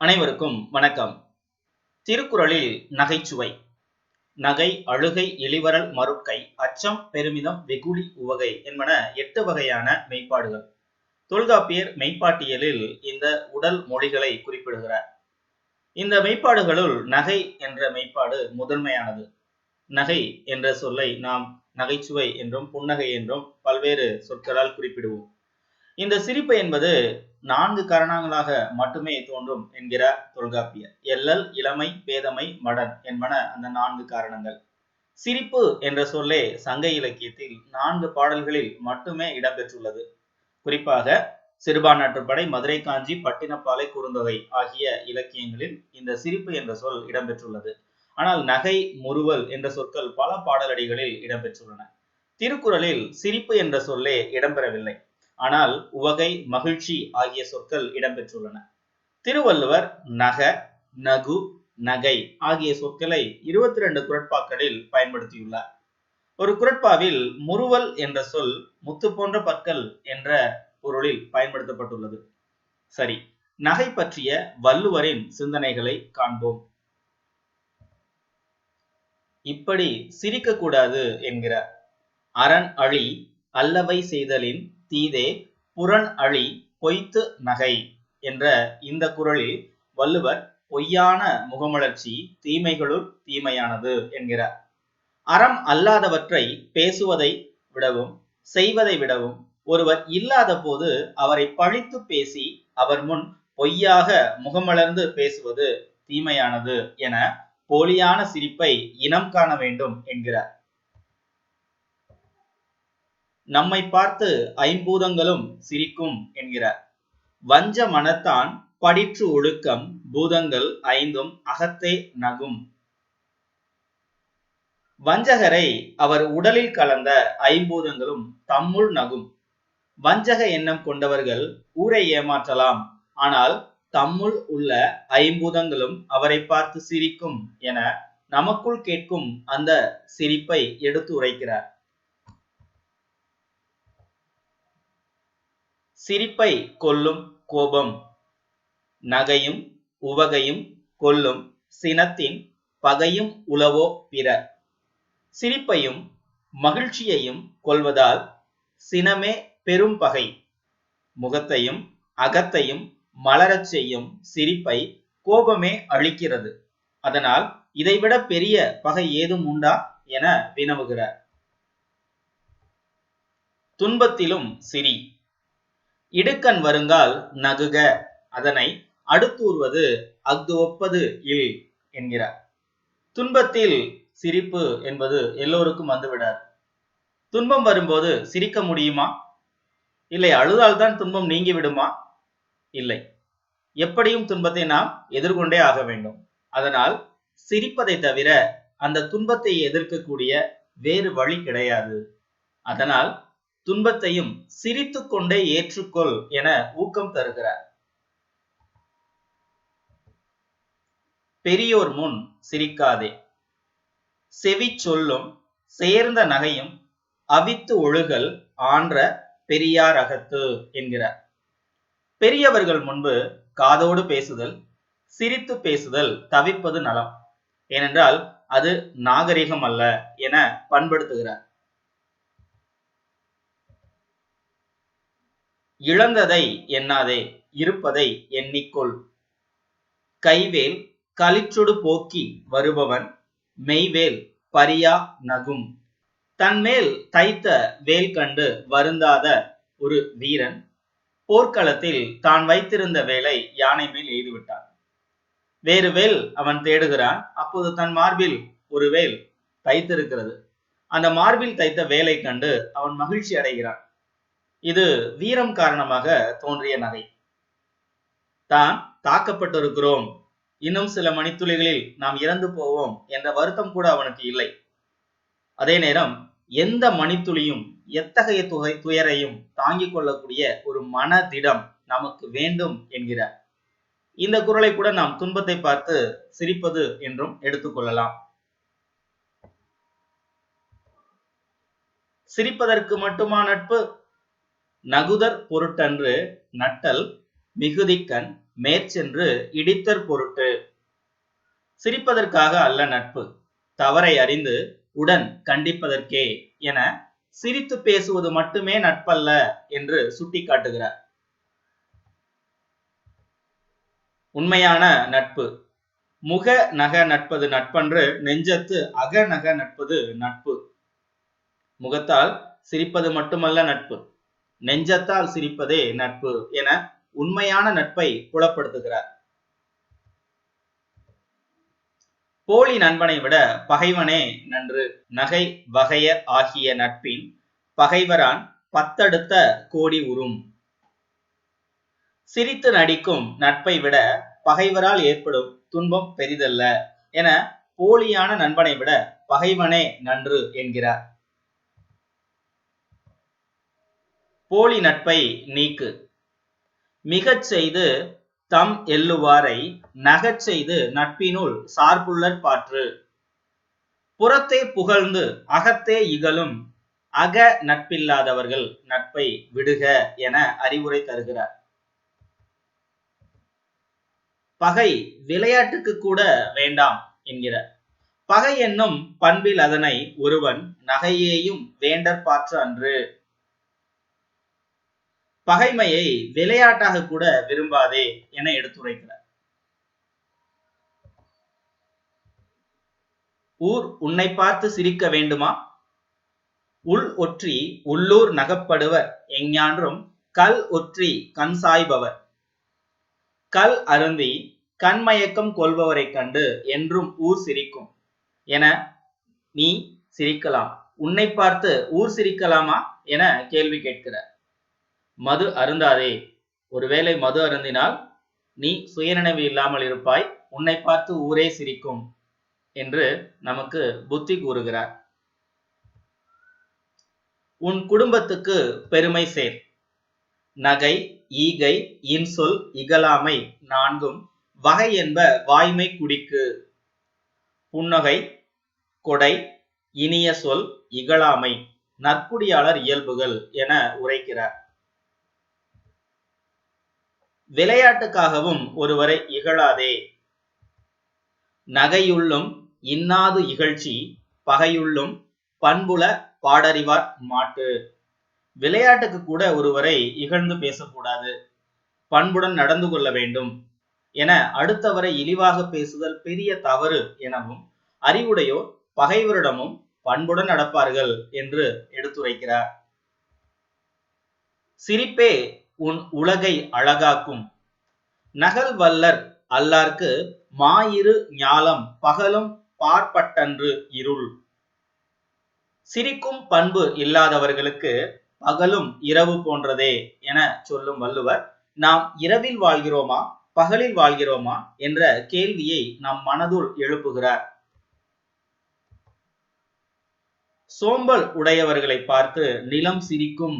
அனைவருக்கும் வணக்கம். திருக்குறளில் நகைச்சுவை. நகை அழுகை இளிவரல் மருட்கை அச்சம் பெருமிதம் வெகுளி உவகை என்பன எட்டு வகையான மெய்ப்பாடுகள். தொல்காப்பியர் மெய்ப்பாட்டியலில் இந்த உடல் மொழிகளை குறிப்பிடுகிறார். இந்த மெய்ப்பாடுகளுள் நகை என்ற மெய்ப்பாடு முதன்மையானது. நகை என்ற சொல்லை நாம் நகைச்சுவை என்றும் புன்னகை என்றும் பல்வேறு சொற்களால் குறிப்பிடுவோம். இந்த சிரிப்பு என்பது நான்கு காரணங்களாக மட்டுமே தோன்றும் என்கிறார் தொல்காப்பியர். எல்லல் இளமை பேதமை மடன் என்பன அந்த நான்கு காரணங்கள். சிரிப்பு என்ற சொல்லே சங்க இலக்கியத்தில் நான்கு பாடல்களில் மட்டுமே இடம்பெற்றுள்ளது. குறிப்பாக சிறுபான்நாட்டுப்படை மதுரை காஞ்சி பட்டினப்பாலை குறுந்தொகை ஆகிய இலக்கியங்களில் இந்த சிரிப்பு என்ற சொல் இடம்பெற்றுள்ளது. ஆனால் நகை முறுவல் என்ற சொற்கள் பல பாடலடிகளில் இடம்பெற்றுள்ளன. திருக்குறளில் சிரிப்பு என்ற சொல்லே இடம்பெறவில்லை. ஆனால் உவகை மகிழ்ச்சி ஆகிய சொற்கள் இடம்பெற்றுள்ளன. திருவள்ளுவர் நக நகு நகை ஆகிய சொற்களை இருபத்தி ரெண்டு குரட்பாக்களில் பயன்படுத்தியுள்ளார். ஒரு குரட்பாவில் முறுவல் என்ற சொல் முத்து போன்ற பற்கள் என்ற பொருளில் பயன்படுத்தப்பட்டுள்ளது. சரி நகை பற்றிய வள்ளுவரின் சிந்தனைகளை காண்போம். இப்படி சிரிக்க கூடாது என்கிறார். அரண் அழி அல்லவை செய்தலின் தீதே புறன் அழி பொய்த்து நகை என்ற இந்த குரலில் வள்ளுவர் பொய்யான முகமலர்ச்சி தீமைகளுள் தீமையானது என்கிறார். அறம் அல்லாதவற்றை பேசுவதை விடவும் செய்வதை விடவும் ஒருவர் இல்லாத போது அவரை பழித்து பேசி அவர் முன் பொய்யாக முகமலர்ந்து பேசுவது தீமையானது என போலியான சிரிப்பை இனம் காண வேண்டும் என்கிறார். நம்மை பார்த்து ஐம்பூதங்களும் சிரிக்கும் என்கிறார். வஞ்ச மனத்தான் படிற்று ஒழுக்கம் பூதங்கள் ஐந்தும் அகத்தே நகும். வஞ்சகரை அவர் உடலில் கலந்த ஐம்பூதங்களும் தம்முள் நகும். வஞ்சக எண்ணம் கொண்டவர்கள் ஊரை ஏமாற்றலாம் ஆனால் தம்முள் உள்ள ஐம்பூதங்களும் அவரை பார்த்து சிரிக்கும் என நமக்குள் கேட்கும் அந்த சிரிப்பை எடுத்து உரைக்கிறார். சிரிப்பை கொல்லும் கோபம். நகையும் உவகையும் கொல்லும் சினத்தின் பகையும் உளவோ பிற சிரிப்பையும் மகிழ்ச்சியையும் கொள்வதால் சினமே பெரும் பகை. முகத்தையும் அகத்தையும் மலரச் செய்யும் சிரிப்பை கோபமே அழிக்கிறது அதனால் இதைவிட பெரிய பகை ஏதும் உண்டா என வினவுகிறார். துன்பத்திலும் சிரி. இடுக்கண் வருங்கால் நகுக அதனை அடுத்தூர்வது அஃது ஒப்பது இல் என்கிறார். துன்பத்தில் சிரிப்பு என்பது எல்லோருக்கும் வந்துவிடாது. துன்பம் வரும்போது சிரிக்க முடியுமா? இல்லை அழுதால்தான் துன்பம் நீங்கி விடுமா இல்லை. எப்படியும் துன்பத்தை நாம் எதிர்கொண்டே ஆக வேண்டும். அதனால் சிரிப்பதை தவிர அந்த துன்பத்தை எதிர்க்கக்கூடிய வேறு வழி கிடையாது. அதனால் துன்பத்தையும் சிரித்து கொண்டே ஏற்றுக்கொள் என ஊக்கம் தருகிறார். பெரியோர் முன் சிரிக்காதே. செவி சொல்லும் சேர்ந்த நகையும் அவித்து ஒழுகல் ஆன்ற பெரியார் அகத்து என்கிறார். பெரியவர்கள் முன்பு காதோடு பேசுதல் சிரித்து பேசுதல் தவிப்பது நலம். ஏனென்றால் அது நாகரிகம் அல்ல என பண்படுத்துகிறார். இழந்ததை எண்ணாதே இருப்பதை எண்ணிக்கொள். கைவேல் களிச்சுடு போக்கி வருபவன் மெய்வேல் பரியா நகும். தன்மேல் தைத்த வேல் கண்டு வருந்தாத ஒரு வீரன் போர்க்களத்தில் தான் வைத்திருந்த வேலை யானை மேல் எய்துவிட்டான். வேறு வேல் அவன் தேடுகிறான் அப்போது தன் மார்பில் ஒரு வேல் தைத்திருக்கிறது. அந்த மார்பில் தைத்த வேலை கண்டு அவன் மகிழ்ச்சி அடைகிறான். இது வீரம் காரணமாக தோன்றிய நகை. தான் தாக்கப்பட்டிருக்கிறோம். இன்னும் சில மணித்துளிகளில் நாம் இறந்து போவோம் என்ற வருத்தம் கூட அவனுக்கு இல்லை. அதே நேரம் எந்த மணித்துளியும் எத்தகைய துகை துயரையும் தாங்கிக் கொள்ளக்கூடிய ஒரு மனதிடம் நமக்கு வேண்டும் என்கிறார். இந்த குரலை கூட நாம் துன்பத்தை பார்த்து சிரிப்பது என்றும் எடுத்துக்கொள்ளலாம் சிரிப்பதற்கு மட்டுமா நட்பு? நகுதற் பொருட்டன்று நட்டல் மிகுதிக்கண் மேற்சென்று இடித்தற் பொருட்டு. சிரிப்பதற்காக அல்ல நட்பு தவறை அறிந்து உடன் கண்டிப்பதற்கே என சிரித்து பேசுவது மட்டுமே நட்பல்ல என்று சுட்டிக்காட்டுகிறார். உண்மையான நட்பு முக நக நட்பது நட்பன்று நெஞ்சத்து அக நக நட்பது நட்பு. முகத்தால் சிரிப்பது மட்டுமல்ல நட்பு. நெஞ்சத்தால் சிரிப்பதே நட்பு என உண்மையான நட்பை புலப்படுத்துகிறார். போலி நண்பனை விட பகைவனே நன்று. நகை வகைய ஆகிய நட்பின் பகைவரான் பத்தடுத்த கோடி உறும். சிரித்து நடிக்கும் நட்பை விட பகைவரால் ஏற்படும் துன்பம் பெரிதல்ல என போலியான நண்பனை விட பகைவனே நன்று என்கிறார். போலி நட்பை நீக்கு. மிகச் செய்து தம் எல்லுவாரை நகச் செய்து நட்பினுள் சார்புள்ளற் பாற்று. புறத்தே புகழ்ந்து அகத்தே இகழும் அக நட்பில்லாதவர்கள் நட்பை விடுக என அறிவுரை தருகிறார். பகை விளையாட்டுக்கு கூட வேண்டாம் என்கிறார். பகை என்னும் பண்பில் அதனை ஒருவன் நகையேயும் வேண்டற்பாற்று அன்று. பகைமையை விளையாட்டாக கூட விரும்பாதே என எடுத்துரைக்கிறார். ஊர் உன்னை பார்த்து சிரிக்க வேண்டுமா? உள் ஒற்றி உள்ளூர் நகப்படுவர் எஞ்ஞான்றும் கல் ஒற்றி கண் சாய்பவர். கல் அருந்தி கண்மயக்கம் கொள்பவரைக் கண்டு என்றும் ஊர் சிரிக்கும். என நீ சிரிக்கலாம். உன்னை பார்த்து ஊர் சிரிக்கலாமா? என கேள்வி கேட்கிறார். மது அருந்தாதே. ஒருவேளை மது அருந்தினால் நீ சுயநினைவு இல்லாமல் இருப்பாய் உன்னை பார்த்து ஊரே சிரிக்கும் என்று நமக்கு புத்தி கூறுகிறார். உன் குடும்பத்துக்கு பெருமை சேர். நகை ஈகை இன்சொல் இகலாமை நான்கும் வகை என்ப வாய்மை குடிக்கு. புன்னகை கொடை இனிய சொல் இகழாமை நற்குடியாளர் இயல்புகள் என உரைக்கிறார். விளையாட்டுக்காகவும் ஒருவரை இகழாதே. நகையுள்ளும் இன்னாது இகழ்ச்சி பகையுள்ளும் பண்புல பாடறிவார் மாட்டு. விளையாட்டுக்கு கூட ஒருவரை இகழ்ந்து பேசக்கூடாது. பண்புடன் நடந்து கொள்ள வேண்டும். என அடுத்தவரை இழிவாக பேசுதல் பெரிய தவறு எனவும் அறிவுடையோர் பகைவரிடமும் பண்புடன் நடப்பார்கள் என்று எடுத்துரைக்கிறார். சிரிப்பே உன் உலகை அழகாக்கும். நகல் வல்லர் அல்லார்க்கு மாயிரு ஞாலம் பகலும் பார்ப்பட்டன்று இருள். சிரிக்கும் பண்பு இல்லாதவர்களுக்கு பகலும் இரவு போன்றதே என சொல்லும் வள்ளுவர் நாம் இரவில் வாழ்கிறோமா பகலில் வாழ்கிறோமா என்ற கேள்வியை நம் மனதுள் எழுப்புகிறார். சோம்பல் உடையவர்களை பார்த்து நிலம் சிரிக்கும்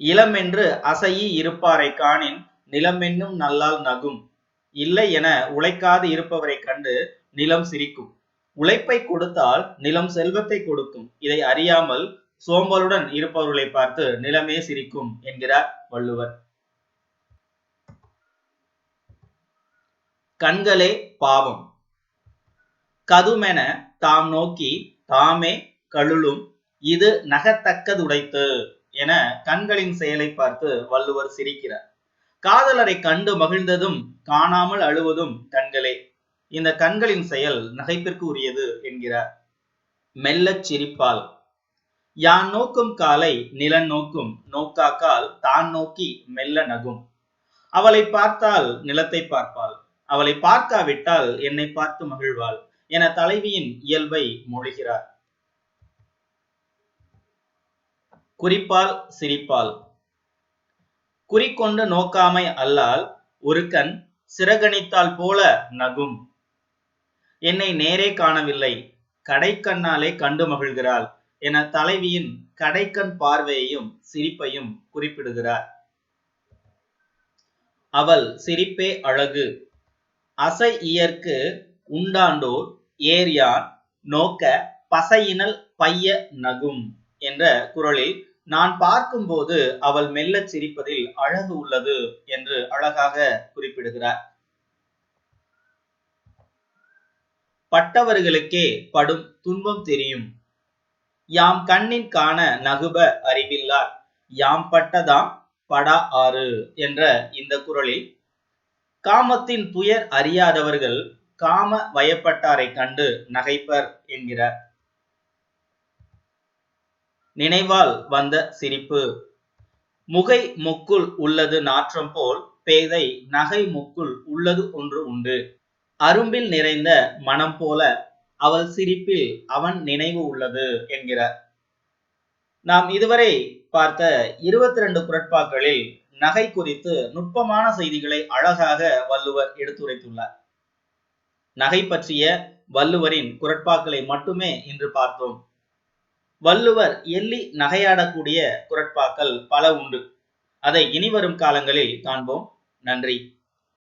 இளமென்று அசையி இருப்பாரை காணின் நிலமென்னும் நல்லால் நகும். இல்லை என உழைக்காது இருப்பவரை கண்டு நிலம் சிரிக்கும். உழைப்பை கொடுத்தால் நிலம் செல்வத்தை கொடுக்கும். இதை அறியாமல் சோம்பலுடன் இருப்பவர்களை பார்த்து நிலமே சிரிக்கும் என்கிறார் வள்ளுவர். கண்களே பாவம். கதுமென தாம் நோக்கி தாமே கழுளும். இது நகத்தக்கதுடைத்து. என கண்களின் செயலை பார்த்து வள்ளுவர் சிரிக்கிறார். காதலரை கண்டு மகிழ்ந்ததும் காணாமல் அழுவதும் கண்களே. இந்த கண்களின் செயல் நகைப்பிற்கு உரியது என்கிறார். மெல்லச் சிரிப்பால் யான் நோக்கும் காலை நிலன் நோக்கும் நோக்காக்கால் தான் நோக்கி மெல்ல நகும். அவளை பார்த்தால் நிலத்தை பார்ப்பாள் அவளை பார்க்காவிட்டால் என்னை பார்த்து மகிழ்வாள் என தலைவியின் இயல்பை மொழிகிறார். குறிப்பால் சிரிப்பால் குறிக்கொண்டு நோக்காமை அல்லால் ஒரு கண் சிறகணித்தால் போல நகும். என்னை நேரே காணவில்லை கடைக்கண்ணாலே கண்டு மகிழ்கிறாள் என தலைவியின் கடைக்கண் பார்வையையும் சிரிப்பையும் குறிப்பிடுகிறார். அவள் சிரிப்பே அழகு. அசை இயற்கு உண்டாண்டோர் ஏரியான் நோக்க பசையினல் பைய நகும். என்ற குரலில் நான் பார்க்கும்போது அவள் மெல்லச் சிரிப்பதில் அழகு உள்ளது என்று அழகாக குறிப்பிடுகிறார். பட்டவர்களுக்கே படும் துன்பம் தெரியும். யாம் கண்ணின் காண நகுப அறிவில்லார். யாம் பட்டதாம் படா ஆறு என்ற இந்த குரலில் காமத்தின் துயர் அறியாதவர்கள் காம வயப்பட்டாரை கண்டு நகைப்பர் என்கிறார். நினைவால் வந்த சிரிப்பு. முகை முக்குள் உள்ளது நாற்றம் போல் பேதை நகை முக்குள் உள்ளது ஒன்று உண்டு. அரும்பில் நிறைந்த மனம் போல அவள் சிரிப்பில் அவன் நினைவு உள்ளது என்கிறார். நாம் இதுவரை பார்த்த இருபத்தி ரெண்டு குரட்பாக்களில் நகை குறித்து நுட்பமான செய்திகளை அழகாக வள்ளுவர் எடுத்துரைத்துள்ளார். நகை பற்றிய வள்ளுவரின் குரட்பாக்களை மட்டுமே இன்று பார்த்தோம். வள்ளுவர் எள்ளி நகையாடக்கூடிய குரட்பாக்கள் பல உண்டு. அதை இனிவரும் காலங்களில் காண்போம். நன்றி.